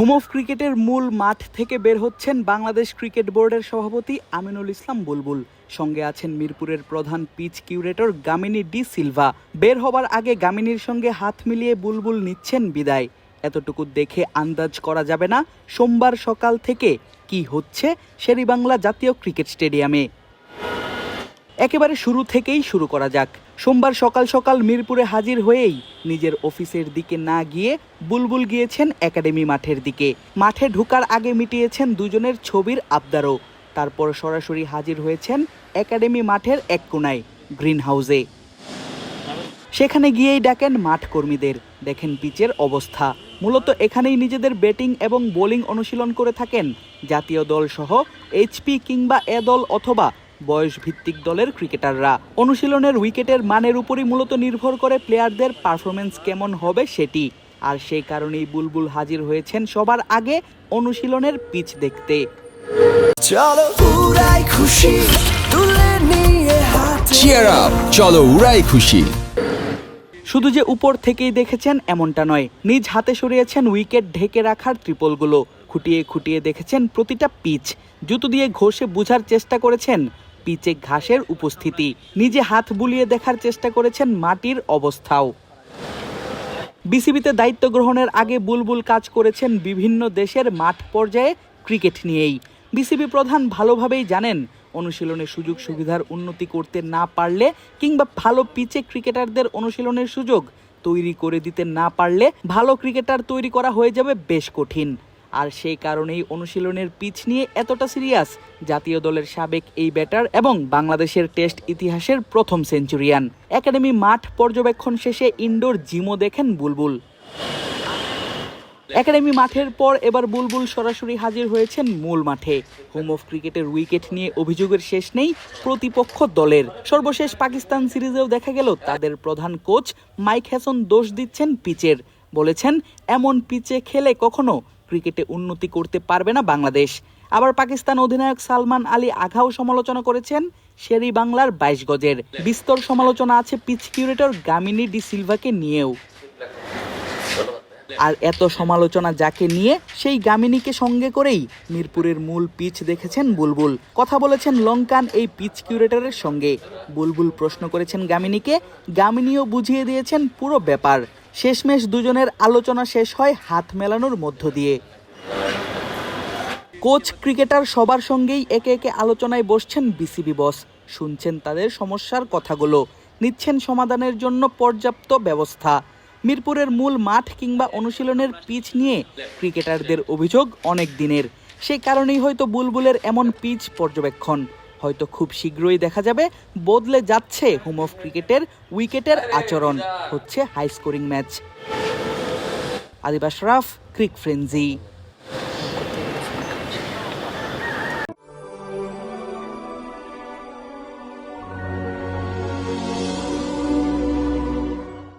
Home of ক্রিকেটের মূল মাঠ থেকে বের হচ্ছেন বাংলাদেশ ক্রিকেট বোর্ডের সভাপতি আমিনুল ইসলাম বুলবুল। সঙ্গে আছেন মিরপুরের প্রধান পিচ কিউরেটর গামিনী ডি সিলভা। বের হবার আগে গামিনীর সঙ্গে হাত মিলিয়ে বুলবুল নিচ্ছেন বিদায়। এতটুকু দেখে আন্দাজ করা যাবে না সোমবার সকাল থেকে কি হচ্ছে শেরিবাংলা জাতীয় ক্রিকেট স্টেডিয়ামে। একেবারে শুরু থেকেই শুরু করা যাক। সোমবার সকাল সকাল মিরপুরে হাজির হয়েই নিজের অফিসের দিকে না গিয়ে বুলবুল গিয়েছেন একাডেমি মাঠের দিকে। মাঠে ঢুকার আগে মিটিয়েছেন দুজনের ছবির আবদারও। তারপর সরাসরি হাজির হয়েছেন একাডেমি মাঠের এক কোনায় গ্রিন হাউসে সেখানে গিয়েই ডাকেন মাঠ কর্মীদের। দেখেন পিচের অবস্থা। মূলত এখানেই নিজেদের ব্যাটিং এবং বোলিং অনুশীলন করে থাকেন জাতীয় দল সহ এইচপি কিংবা এ দল অথবা বয়স ভিত্তিক দলের ক্রিকেটাররা। অনুশীলনের উইকেটের মানের উপরই মূলত নির্ভর করে প্লেয়ারদের পারফরমেন্স কেমন হবে সেটি। আর সেই কারণেই বুলবুল হাজির হয়েছেন সবার আগে অনুশীলনের পিচ দেখতে। চলো উড়াই খুশি তুলে নিয়ে হাতে চিয়ার আপ চলো উড়াই খুশি। শুধু যে উপর থেকেই দেখেছেন এমনটা নয় নিজ হাতে সরিয়েছেন উইকেট ঢেকে রাখার ত্রিপলগুলো। খুঁটিয়ে খুঁটিয়ে দেখেছেন প্রতিটা পিচ। জুতো দিয়ে ঘষে বুঝার চেষ্টা করেছেন পিচে ঘাসের উপস্থিতি। নিজে হাত বুলিয়ে দেখার চেষ্টা করেছেন মাটির অবস্থাও। বিসিবিতে দায়িত্ব গ্রহণের আগে বুলবুল কাজ করেছেন বিভিন্ন দেশের মাঠ পর্যায়ে ক্রিকেট নিয়েই। বিসিবি প্রধান ভালোভাবেই জানেন অনুশীলনের সুযোগ সুবিধার উন্নতি করতে না পারলে কিংবা ভালো পিচে ক্রিকেটারদের অনুশীলনের সুযোগ তৈরি করে দিতে না পারলে ভালো ক্রিকেটার তৈরি করা হয়ে যাবে বেশ কঠিন। আর সেই কারণেই অনুশীলনের পিচ নিয়ে এতটা সিরিয়াস জাতীয় দলের সাবেক এই ব্যাটার এবং বাংলাদেশের টেস্ট ইতিহাসের প্রথম সেঞ্চুরিয়ান। একাডেমি মাঠ পর্যবেক্ষণ শেষে ইনডোর জিমও দেখেন বুলবুল। একাডেমি মাঠের পর এবার বুলবুল সরাসরি হাজির হয়েছেন মূল মাঠে। হোম অফ ক্রিকেটের উইকেট নিয়ে অভিযোগের শেষ নেই প্রতিপক্ষ দলের। সর্বশেষ পাকিস্তান সিরিজেও দেখা গেল তাদের প্রধান কোচ মাইক হ্যাসন দোষ দিচ্ছেন পিচের। বলেছেন, এমন পিচে খেলে কখনো ক্রিকেটে উন্নতি করতে পারবে না বাংলাদেশ। আবার পাকিস্তান অধিনায়ক সালমান আলী আঘাও সমালোচনা করেছেন শেরি বাংলার বাইশ গজের। বিস্তর সমালোচনা আছে পিচ কিউরেটর গামিনী ডি সিলভাকে নিয়েও। আর এত সমালোচনা যাকে নিয়ে, সেই গামিনীকে সঙ্গে করেই মিরপুরের মূল পিচ দেখেছেন বুলবুল। কথা বলেছেন লঙ্কান এই পিচ কিউরেটরের সঙ্গে। বুলবুল প্রশ্ন করেছেন গামিনীকে, গামিনীও বুঝিয়ে দিয়েছেন পুরো ব্যাপার। শেষমেশ দুজনের আলোচনা শেষ হয় হাত মেলানোর মধ্য দিয়ে। কোচ, ক্রিকেটার সবার সঙ্গেই একে একে আলোচনায় বসছেন বিসিবি বস। শুনছেন তাদের সমস্যার কথাগুলো, নিচ্ছেন সমাধানের জন্য পর্যাপ্ত ব্যবস্থা। মিরপুরের মূল মাঠ কিংবা অনুশীলনের পিচ নিয়ে ক্রিকেটারদের অভিযোগ অনেক দিনের। সেই কারণেই হয়তো বুলবুলের এমন পিচ পর্যবেক্ষণ। হয়তো খুব শীঘ্রই দেখা যাবে। বদলে যাচ্ছে হোম অফ ক্রিকেটের উইকেটের আচরণ, হচ্ছে হাই স্কোরিং ম্যাচ আদিবাস রাফ, ক্রিক ফ্রেন্জি